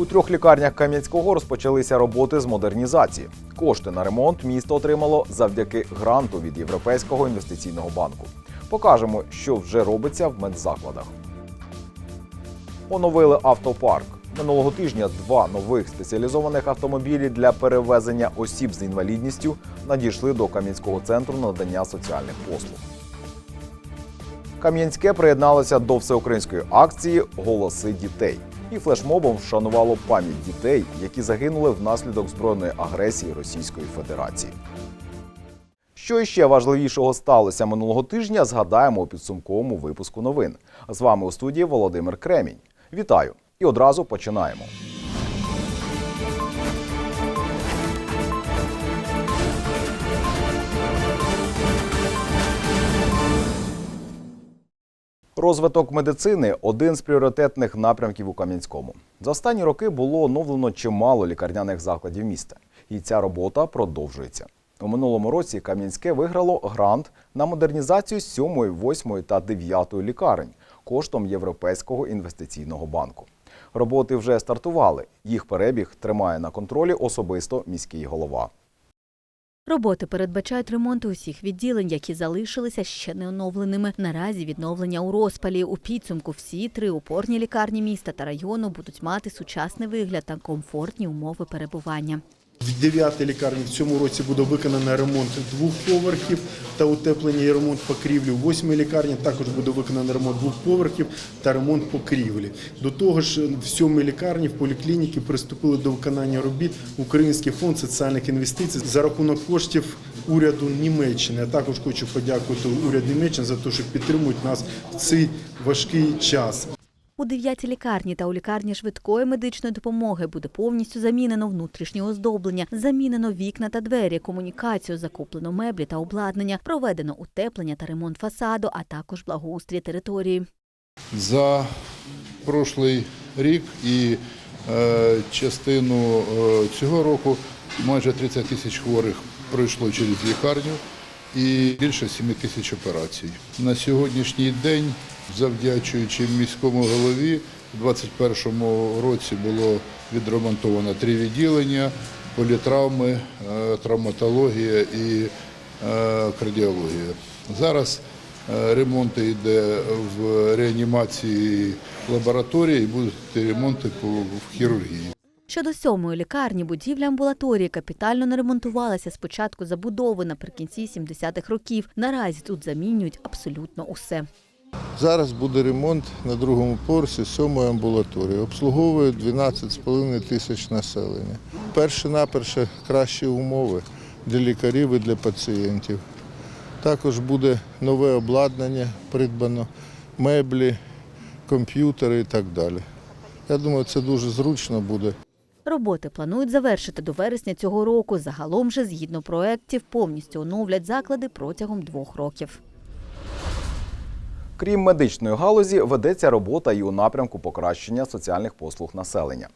У трьох лікарнях Кам'янського розпочалися роботи з модернізації. Кошти на ремонт місто отримало завдяки гранту від Європейського інвестиційного банку. Покажемо, що вже робиться в медзакладах. Оновили автопарк. Минулого тижня два нових спеціалізованих автомобілі для перевезення осіб з інвалідністю надійшли до Кам'янського центру надання соціальних послуг. Кам'янське приєдналося до всеукраїнської акції Голоси дітей і флешмобом вшанувало пам'ять дітей, які загинули внаслідок збройної агресії Російської Федерації. Що ще важливішого сталося минулого тижня, згадаємо у підсумковому випуску новин. З вами у студії Володимир Кремінь. Вітаю! І одразу починаємо. Розвиток медицини один з пріоритетних напрямків у Кам'янському. За останні роки було оновлено чимало лікарняних закладів міста, і ця робота продовжується. У минулому році Кам'янське виграло грант на модернізацію 7, 8 та 9 лікарень коштом Європейського інвестиційного банку. Роботи вже стартували. Їх перебіг тримає на контролі особисто міський голова. Роботи передбачають ремонт усіх відділень, які залишилися ще не оновленими. Наразі відновлення у розпалі. У підсумку всі три опорні лікарні міста та району будуть мати сучасний вигляд та комфортні умови перебування. В 9 лікарні в цьому році буде виконано ремонт двох поверхів та утеплення і ремонт покрівлі. У 8 лікарні також буде виконано ремонт двох поверхів та ремонт покрівлі. До того ж, в 7 лікарні в поліклініки приступили до виконання робіт Український фонд соціальних інвестицій за рахунок коштів уряду Німеччини. Я також хочу подякувати уряд Німеччини за те, що підтримують нас в цей важкий час. У дев'ятій лікарні та у лікарні швидкої медичної допомоги буде повністю замінено внутрішнє оздоблення, замінено вікна та двері, комунікацію, закуплено меблі та обладнання, проведено утеплення та ремонт фасаду, а також благоустрій території. За прошлий рік і е, частину е, цього року майже 30 тисяч хворих пройшло через лікарню і більше 7 тисяч операцій. На сьогоднішній день, завдячуючи міському голові, у 2021 році було відремонтовано три відділення, політравми, е, травматологія і е, кардіологія. Зараз Е, Ремонт йде в реанімації лабораторії і будуть ремонти в хірургії. Щодо сьомої лікарні, будівля амбулаторії капітально не ремонтувалася з початку забудови наприкінці 70-х років. Наразі тут замінюють абсолютно усе. Зараз буде ремонт на другому поверсі сьомої амбулаторії. Обслуговує 12,5 тисяч населення. Перше наперше кращі умови для лікарів і для пацієнтів. Також буде нове обладнання придбано, меблі, комп'ютери і так далі. Я думаю, це дуже зручно буде. Роботи планують завершити до вересня цього року. Загалом же, згідно проєктів, повністю оновлять заклади протягом двох років. Крім медичної галузі, ведеться робота і у напрямку покращення соціальних послуг населення.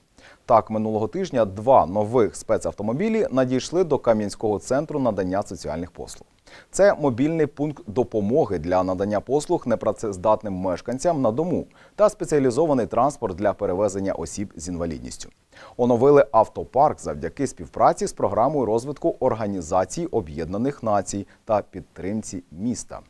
Так, минулого тижня два нових спецавтомобілі надійшли до Кам'янського центру надання соціальних послуг. Це мобільний пункт допомоги для надання послуг непрацездатним мешканцям на дому та спеціалізований транспорт для перевезення осіб з інвалідністю. Оновили автопарк завдяки співпраці з програмою розвитку Організації Об'єднаних Націй та підтримці міста.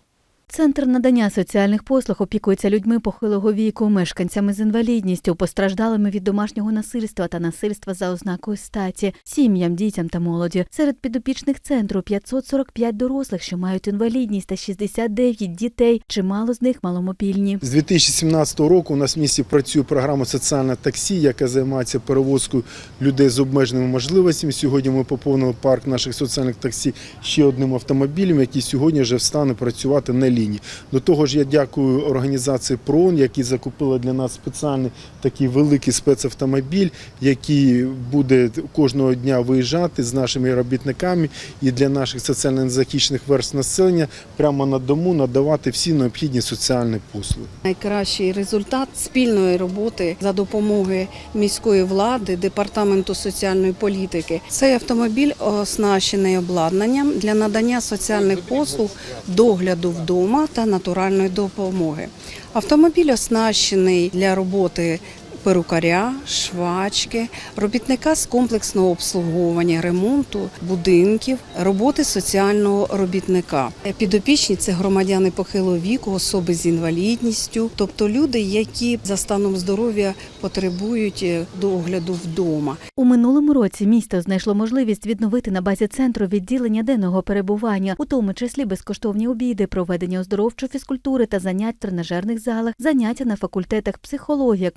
Центр надання соціальних послуг опікується людьми похилого віку, мешканцями з інвалідністю, постраждалими від домашнього насильства та насильства за ознакою статі, сім'ям, дітям та молоді. Серед підопічних центру 545 дорослих, що мають інвалідність, та 69 дітей. Чимало з них маломобільні. З 2017 року у нас в місті працює програма соціальне таксі, яка займається перевозкою людей з обмеженими можливостями. Сьогодні ми поповнили парк наших соціальних таксі ще одним автомобілем, який сьогодні вже встане працювати на лінії. До того ж, я дякую організації ПРООН, які закупили для нас спеціальний такий великий спецавтомобіль, який буде кожного дня виїжджати з нашими робітниками і для наших соціально незахищених верств населення прямо на дому надавати всі необхідні соціальні послуги. Найкращий результат спільної роботи за допомогою міської влади, департаменту соціальної політики. Цей автомобіль оснащений обладнанням для надання соціальних послуг, догляду вдома та натуральної допомоги. Автомобіль оснащений для роботи перукаря, швачки, робітника з комплексного обслуговування, ремонту будинків, роботи соціального робітника. Підопічні це громадяни похилого віку, особи з інвалідністю, тобто люди, які за станом здоров'я потребують е, догляду вдома. У минулому році місто знайшло можливість відновити на базі центру відділення денного перебування, у тому числі безкоштовні обіди, проведення оздоровчої фізкультури та занять в тренажерних залах, заняття на факультетах психологія,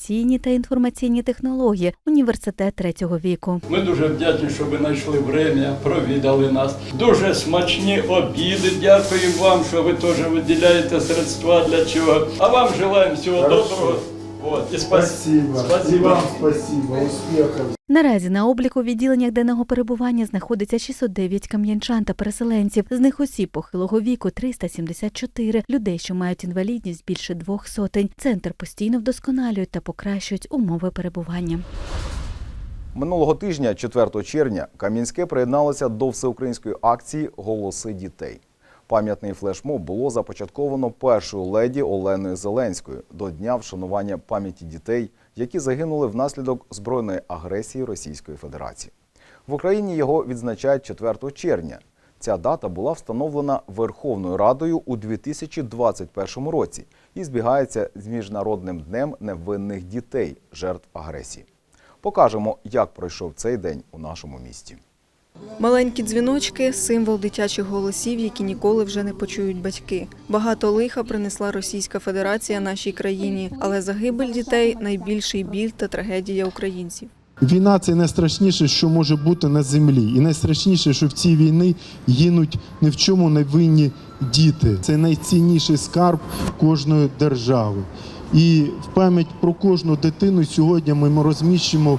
комунікаційні та інформаційні технології, університет третього віку. Ми дуже вдячні, що ви знайшли время, провідали нас. Дуже смачні обіди. Дякую вам, що ви теж виділяєте средства для чого. А вам желаємо всього доброго. От, і спас... спасибо. спасибо, успіхів. Наразі на обліку в відділеннях денного перебування знаходиться 609 кам'янчан та переселенців. З них осіб похилого віку 374, людей, що мають інвалідність більше двох сотень. Центр постійно вдосконалюють та покращують умови перебування. Минулого тижня, 4 червня, Кам'янське приєдналося до всеукраїнської акції Голоси дітей. Пам'ятний флешмоб було започатковано першою леді Оленою Зеленською до дня вшанування пам'яті дітей, які загинули внаслідок збройної агресії Російської Федерації. В Україні його відзначають 4 червня. Ця дата була встановлена Верховною Радою у 2021 році і збігається з Міжнародним днем невинних дітей, жертв агресії. Покажемо, як пройшов цей день у нашому місті. Маленькі дзвіночки символ дитячих голосів, які ніколи вже не почують батьки. Багато лиха принесла Російська Федерація нашій країні, але загибель дітей найбільший біль та трагедія українців. Війна це найстрашніше, що може бути на землі. І найстрашніше, що в цій війні гинуть ні в чому не винні діти. Це найцінніший скарб кожної держави. І в пам'ять про кожну дитину сьогодні ми розміщимо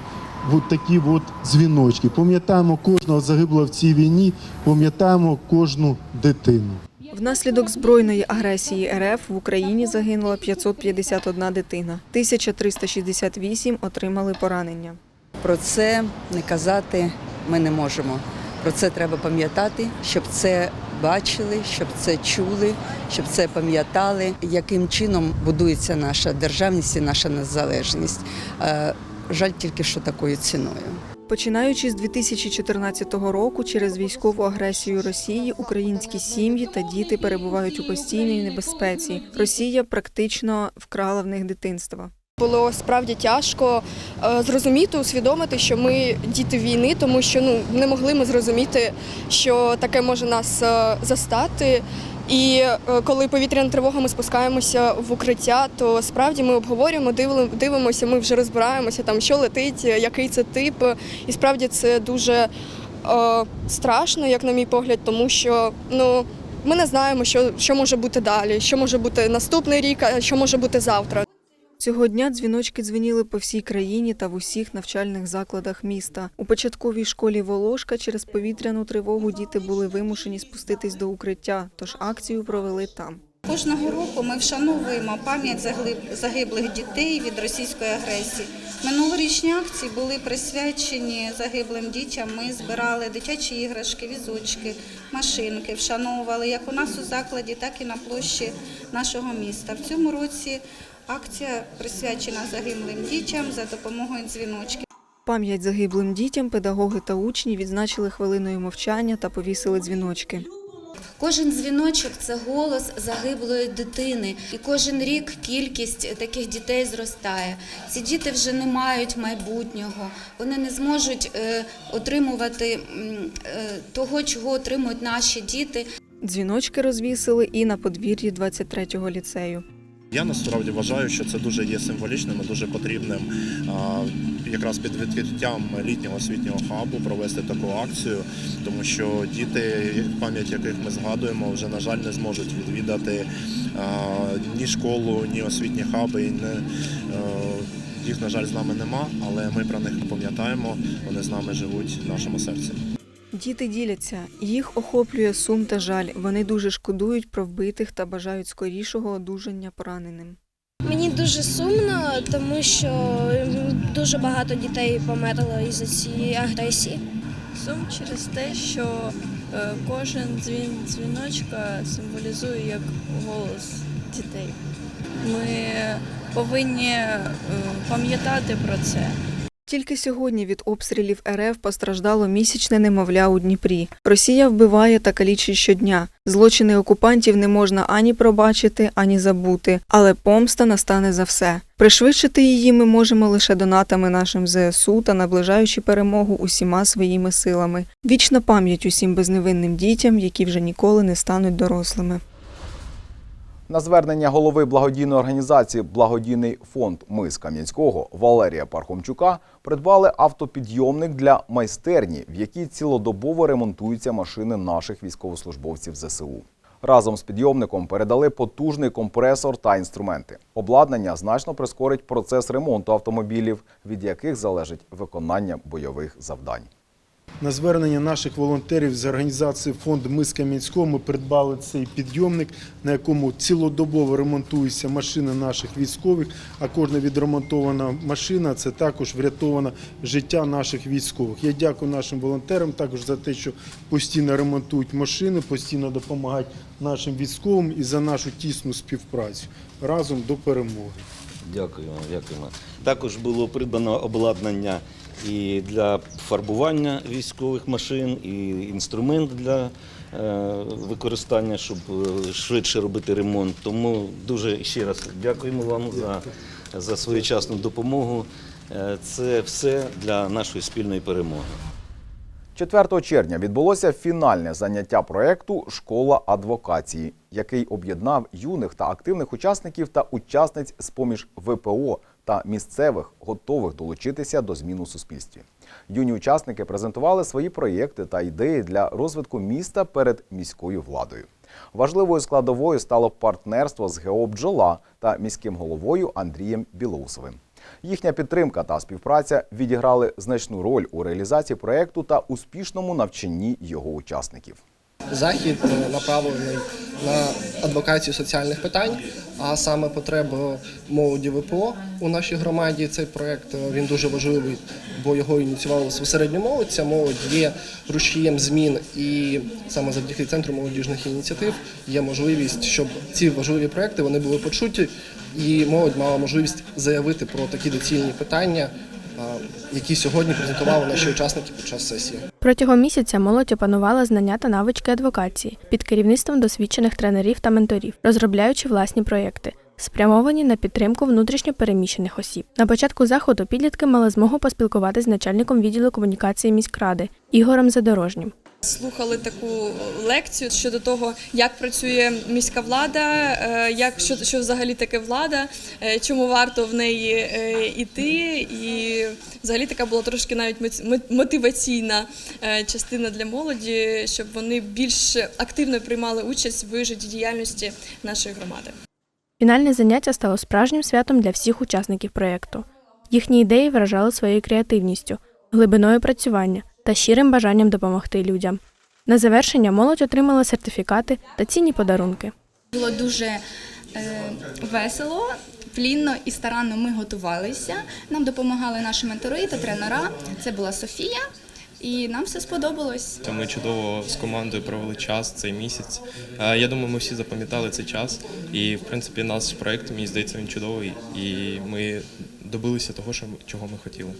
от такі от дзвіночки. Пам'ятаємо кожного загиблого в цій війні, пам'ятаємо кожну дитину. Внаслідок збройної агресії РФ в Україні загинула 551 дитина, 1368 отримали поранення. Про це не казати ми не можемо. Про це треба пам'ятати, щоб це бачили, щоб це чули, щоб це пам'ятали, яким чином будується наша державність і наша незалежність. Жаль тільки, що такою ціною. Починаючи з 2014 року, через військову агресію Росії українські сім'ї та діти перебувають у постійній небезпеці. Росія практично вкрала в них дитинство. Було справді тяжко е, зрозуміти, усвідомити, що ми діти війни, тому що ну не могли ми зрозуміти, що таке може нас е, застати. І е, коли повітряна тривога, ми спускаємося в укриття, то справді ми обговорюємо, дивимося, ми вже розбираємося, там що летить, який це тип. І справді це дуже е, страшно, як на мій погляд, тому що ну ми не знаємо, що, що може бути далі, що може бути наступний рік, а що може бути завтра. Цього дня дзвіночки дзвеніли по всій країні та в усіх навчальних закладах міста. У початковій школі Волошка через повітряну тривогу діти були вимушені спуститись до укриття, тож акцію провели там. Кожного року ми вшановуємо пам'ять загиблих дітей від російської агресії. Минулорічні акції були присвячені загиблим дітям. Ми збирали дитячі іграшки, візочки, машинки, вшановували як у нас у закладі, так і на площі нашого міста. В цьому році акція присвячена загиблим дітям за допомогою дзвіночків. Пам'ять загиблим дітям педагоги та учні відзначили хвилиною мовчання та повісили дзвіночки. Кожен дзвіночок це голос загиблої дитини, і кожен рік кількість таких дітей зростає. Ці діти вже не мають майбутнього, вони не зможуть е, отримувати е, того, чого отримують наші діти. Дзвіночки розвісили і на подвір'ї 23-го ліцею. Я насправді вважаю, що це дуже є символічним і дуже потрібним якраз під відкриттям літнього освітнього хабу провести таку акцію, тому що діти, пам'ять яких ми згадуємо, вже на жаль не зможуть відвідати ні школу, ні освітні хаби. І не, їх, на жаль, з нами нема, але ми про них пам'ятаємо. Вони з нами живуть в нашому серці. Діти діляться, їх охоплює сум та жаль. Вони дуже шкодують про вбитих та бажають скорішого одужання пораненим. Мені дуже сумно, тому що дуже багато дітей померло із-за цієї агресії. Сум через те, що е, кожен дзвін дзвіночка символізує як голос дітей. Ми повинні е, пам'ятати про це. Тільки сьогодні від обстрілів РФ постраждало місячне немовля у Дніпрі. Росія вбиває та калічить щодня. Злочини окупантів не можна ані пробачити, ані забути, але помста настане за все. Пришвидшити її ми можемо лише донатами нашим ЗСУ та наближаючи перемогу усіма своїми силами. Вічна пам'ять усім безневинним дітям, які вже ніколи не стануть дорослими. На звернення голови благодійної організації Благодійний фонд Ми з Кам'янського Валерія Пархомчука придбали автопідйомник для майстерні, в якій цілодобово ремонтуються машини наших військовослужбовців ЗСУ. Разом з підйомником передали потужний компресор та інструменти. Обладнання значно прискорить процес ремонту автомобілів, від яких залежить виконання бойових завдань. На звернення наших волонтерів з організації фонд Ми з Кам'янського ми придбали цей підйомник, на якому цілодобово ремонтуються машини наших військових. А кожна відремонтована машина це також врятоване життя наших військових. Я дякую нашим волонтерам також за те, що постійно ремонтують машини, постійно допомагають нашим військовим і за нашу тісну співпрацю разом до перемоги. Дякуємо, дякуємо. Також було придбано обладнання і для фарбування військових машин, і інструмент для е, використання, щоб е, швидше робити ремонт. Тому дуже ще раз дякуємо вам за, за своєчасну допомогу. Е, Це все для нашої спільної перемоги. 4 червня відбулося фінальне заняття проєкту Школа адвокації, який об'єднав юних та активних учасників та учасниць з поміж ВПО та місцевих, готових долучитися до змін у суспільстві. Юні учасники презентували свої проєкти та ідеї для розвитку міста перед міською владою. Важливою складовою стало партнерство з ГЕО «Бджола» та міським головою Андрієм Білоусовим. Їхня підтримка та співпраця відіграли значну роль у реалізації проєкту та успішному навчанні його учасників. Захід е, направлений на адвокацію соціальних питань, а саме потреби молоді ВПО у нашій громаді. Цей проект е, він дуже важливий, бо його ініціювала безпосередньо молодь. Ця молодь є рушієм змін, і саме завдяки центру молодіжних ініціатив є можливість, щоб ці важливі проекти вони були почуті, і молодь мала можливість заявити про такі доцільні питання, які сьогодні презентували наші учасники під час сесії. Протягом місяця молодь опанувала знання та навички адвокації під керівництвом досвідчених тренерів та менторів, розробляючи власні проєкти. Спрямовані на підтримку внутрішньо переміщених осіб. На початку заходу підлітки мали змогу поспілкуватися з начальником відділу комунікації міськради Ігорем Задорожнім. Слухали таку лекцію щодо того, як працює міська влада, е, як що, що взагалі таке влада, е, чому варто в неї е, іти. І взагалі така була трошки навіть мотиваційна е, частина для молоді, щоб вони більш активно приймали участь в життєдіяльності нашої громади. Фінальне заняття стало справжнім святом для всіх учасників проєкту. Їхні ідеї вражали своєю креативністю, глибиною працювання та щирим бажанням допомогти людям. На завершення молодь отримала сертифікати та цінні подарунки. Було дуже е, весело, плінно і старанно ми готувалися. Нам допомагали наші ментори та тренера. Це була Софія, і нам все сподобалось. Ми чудово з командою провели час цей місяць. Е, Я думаю, ми всі запам'ятали цей час. І, в принципі, наш проект, мені здається, він чудовий. І ми добилися того, чого ми хотіли.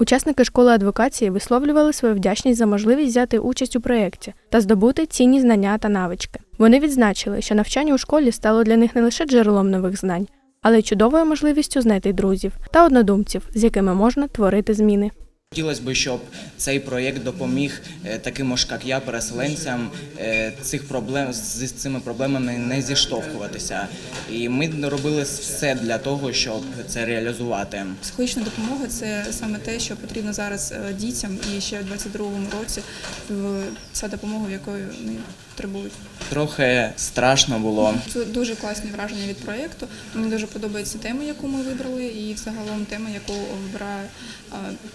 Учасники школи адвокації висловлювали свою вдячність за можливість взяти участь у проєкті та здобути цінні знання та навички. Вони відзначили, що навчання у школі стало для них не лише джерелом нових знань, але й чудовою можливістю знайти друзів та однодумців, з якими можна творити зміни. Хотілося б, щоб цей проєкт допоміг е, таким ж, як я, переселенцям е, цих проблем з цими проблемами не зіштовхуватися. І ми робили все для того, щоб це реалізувати. Психологічна допомога це саме те, що потрібно зараз е, дітям, і ще в 22-му році в- ця допомога, якої вони потребують. Трохи страшно було. Це дуже класні враження від проєкту. Мені дуже подобається тема, яку ми вибрали, і взагалом тема, яку вибирає,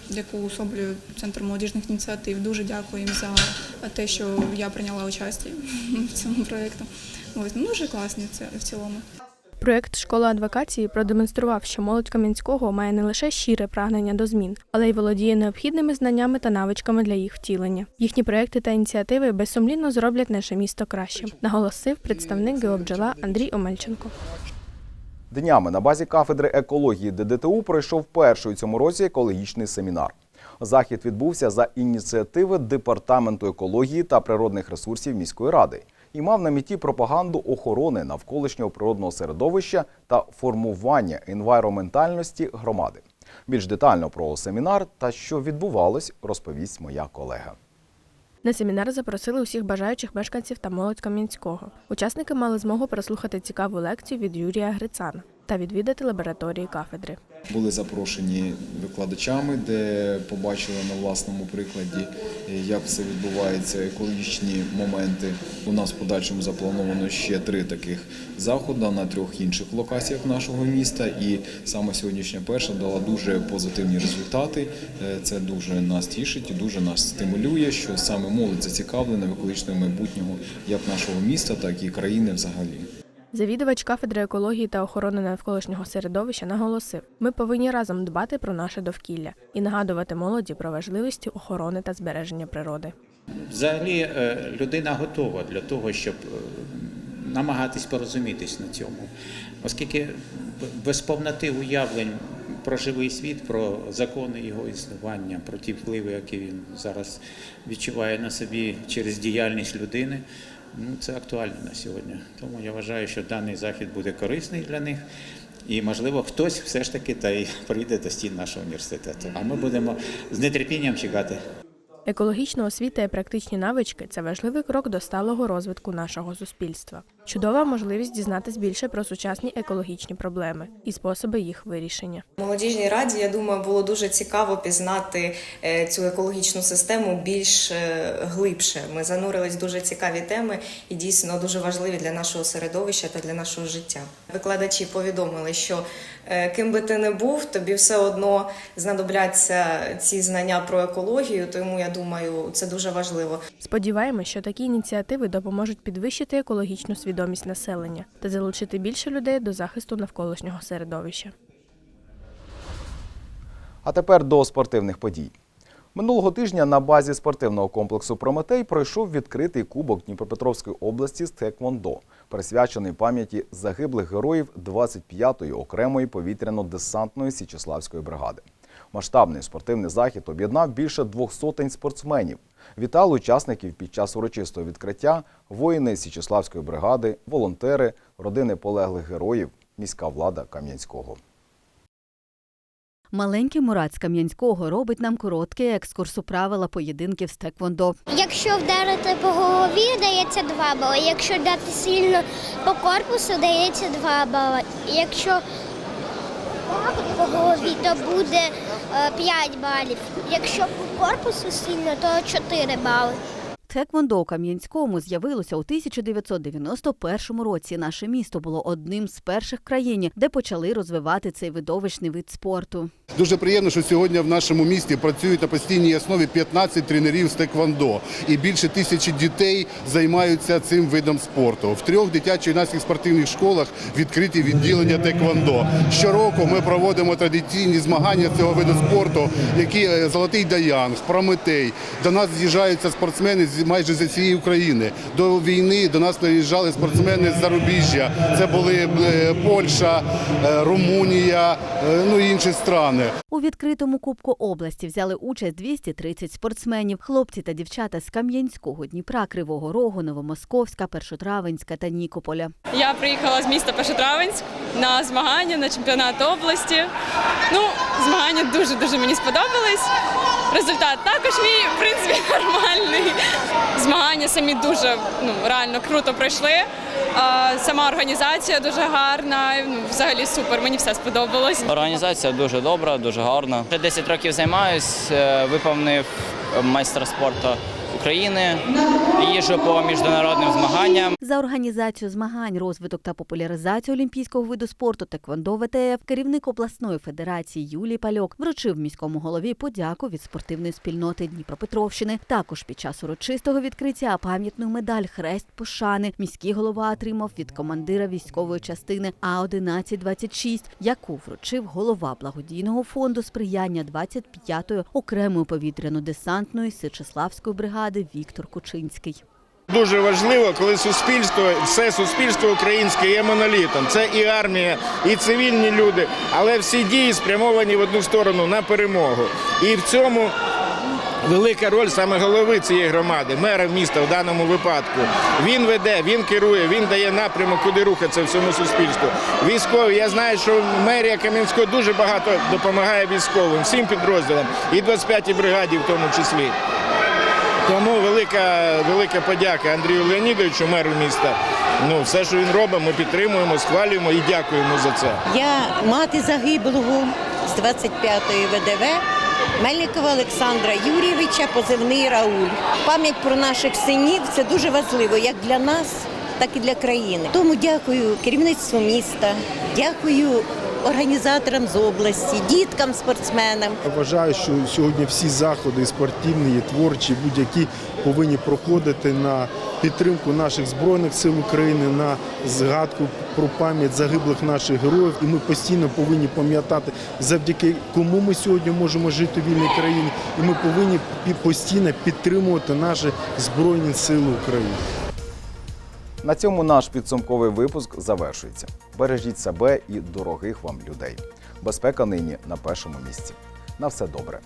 яку особлює центр молодіжних ініціатив. Дуже дякую їм за те, що я прийняла участь в цьому проєкту. Ось ну, дуже класні це в цілому. Проєкт Школа адвокації продемонстрував, що молодь Кам'янського має не лише щире прагнення до змін, але й володіє необхідними знаннями та навичками для їх втілення. Їхні проекти та ініціативи безсумлінно зроблять наше місто кращим, наголосив представник ГеоБджола Андрій Омельченко. Днями на базі кафедри екології ДДТУ пройшов перший у цьому році екологічний семінар. Захід відбувся за ініціативи Департаменту екології та природних ресурсів міської ради і мав на меті пропаганду охорони навколишнього природного середовища та формування інвайроментальності громади. Більш детально про семінар та що відбувалось, розповість моя колега. На семінар запросили усіх бажаючих мешканців та молодь Кам'янського. Учасники мали змогу прослухати цікаву лекцію від Юрія Грицана та відвідати лабораторії кафедри. Були запрошені викладачами, де побачили на власному прикладі, як все відбувається, екологічні моменти. У нас в подальшому заплановано ще три таких заходи на трьох інших локаціях нашого міста. І саме сьогоднішня перша дала дуже позитивні результати. Е, Це дуже нас тішить і дуже нас стимулює, що саме молодь зацікавлена в екологічному майбутнього як нашого міста, так і країни взагалі. Завідувач кафедри екології та охорони навколишнього середовища наголосив: ми повинні разом дбати про наше довкілля і нагадувати молоді про важливість охорони та збереження природи. Взагалі е, людина готова для того, щоб е, намагатись порозумітись на цьому, оскільки без повноти уявлень про живий світ, про закони його існування, про ті впливи, які він зараз відчуває на собі через діяльність людини. Ну, це актуально на сьогодні. Тому я вважаю, що даний захід буде корисний для них. І, можливо, хтось все ж таки та й прийде до стін нашого університету. А ми будемо з нетерпінням чекати. Екологічна освіта і практичні навички це важливий крок до сталого розвитку нашого суспільства. Чудова можливість дізнатись більше про сучасні екологічні проблеми і способи їх вирішення. Молодіжній раді, я думаю, було дуже цікаво пізнати е, цю екологічну систему більш е, глибше. Ми занурились в дуже цікаві теми і дійсно дуже важливі для нашого середовища та для нашого життя. Викладачі повідомили, що е, ким би ти не був, тобі все одно знадобляться ці знання про екологію. Тому я думаю, це дуже важливо. Сподіваємось, що такі ініціативи допоможуть підвищити екологічну свідомість населення та залучити більше людей до захисту навколишнього середовища. А тепер до спортивних подій. Минулого тижня на базі спортивного комплексу Прометей пройшов відкритий кубок Дніпропетровської області з Теквондо, присвячений пам'яті загиблих героїв 25-ї окремої повітряно-десантної Січеславської бригади. Масштабний спортивний захід об'єднав більше двох сотень спортсменів. Вітали учасників під час урочистого відкриття, воїни Січеславської бригади, волонтери, родини полеглих героїв, міська влада Кам'янського. Маленький Мурат з Кам'янського робить нам короткий екскурс у правила поєдинків з Теквондо. Якщо вдарити по голові, дається 2 бали. Якщо дати сильно по корпусу, дається 2 бали. Якщо по голові, то буде 5 балів. Якщо по корпусу сильно, то 4 бали. Теквондо у Кам'янському з'явилося у 1991 році. Наше місто було одним з перших в країні, де почали розвивати цей видовищний вид спорту. Дуже приємно, що сьогодні в нашому місті працюють на постійній основі 15 тренерів з теквондо, і більше тисячі дітей займаються цим видом спорту. В трьох дитячо-юнацьких спортивних школах відкриті відділення теквондо. Щороку ми проводимо традиційні змагання цього виду спорту, які е, Золотий Даян, Прометей. До нас з'їжджаються спортсмени з майже зі всієї України. До війни до нас приїжджали спортсмени з зарубіжжя. Це були е, Польща, е, Румунія, е, ну і інші страни. У відкритому кубку області взяли участь 230 спортсменів, хлопці та дівчата з Кам'янського, Дніпра, Кривого Рогу, Новомосковська, Першотравенська та Нікополя. Я приїхала з міста Першотравенськ на змагання на чемпіонат області. Ну, змагання дуже дуже мені сподобались. Результат також мій, в принципі, нормальний. Змагання самі дуже ну, реально круто пройшли. Сама організація дуже гарна. Ну, взагалі супер. Мені все сподобалось. Організація дуже добра, дуже гарна. Вже 10 років займаюся, виповнив майстра спорту України, їжджу по міжнародним змаганням. За організацію змагань, розвиток та популяризацію олімпійського виду спорту Теквондо ВТФ керівник обласної федерації Юлій Пальок вручив міському голові подяку від спортивної спільноти Дніпропетровщини. Також під час урочистого відкриття пам'ятну медаль Хрест пошани міський голова отримав від командира військової частини А 1126 яку вручив голова благодійного фонду сприяння 25-ї окремої повітряно-десантної Сичеславської бригади Віктор Кучинський. Дуже важливо, коли суспільство, все суспільство українське є монолітом. Це і армія, і цивільні люди, але всі дії спрямовані в одну сторону на перемогу. І в цьому велика роль саме голови цієї громади, мера міста в даному випадку. Він веде, він керує, він дає напрямок, куди рухатися всьому суспільству. Військові, я знаю, що мерія Кам'янського дуже багато допомагає військовим, всім підрозділам, і 25-й бригаді в тому числі. Тому велика, велика подяка Андрію Леонідовичу, меру міста. Ну, все, що він робить, ми підтримуємо, схвалюємо і дякуємо за це. Я мати загиблого з 25-ї ВДВ Мельникова Олександра Юрійовича, позивний Рауль. Пам'ять про наших синів це дуже важливо як для нас, так і для країни. Тому дякую керівництву міста, дякую організаторам з області, діткам, спортсменам. Вважаю, що сьогодні всі заходи спортивні, творчі, будь-які повинні проходити на підтримку наших збройних сил України, на згадку про пам'ять загиблих наших героїв. І ми постійно повинні пам'ятати, завдяки кому ми сьогодні можемо жити в вільній країні. І ми повинні постійно підтримувати наші збройні сили України. На цьому наш підсумковий випуск завершується. Бережіть себе і дорогих вам людей. Безпека нині на першому місці. На все добре.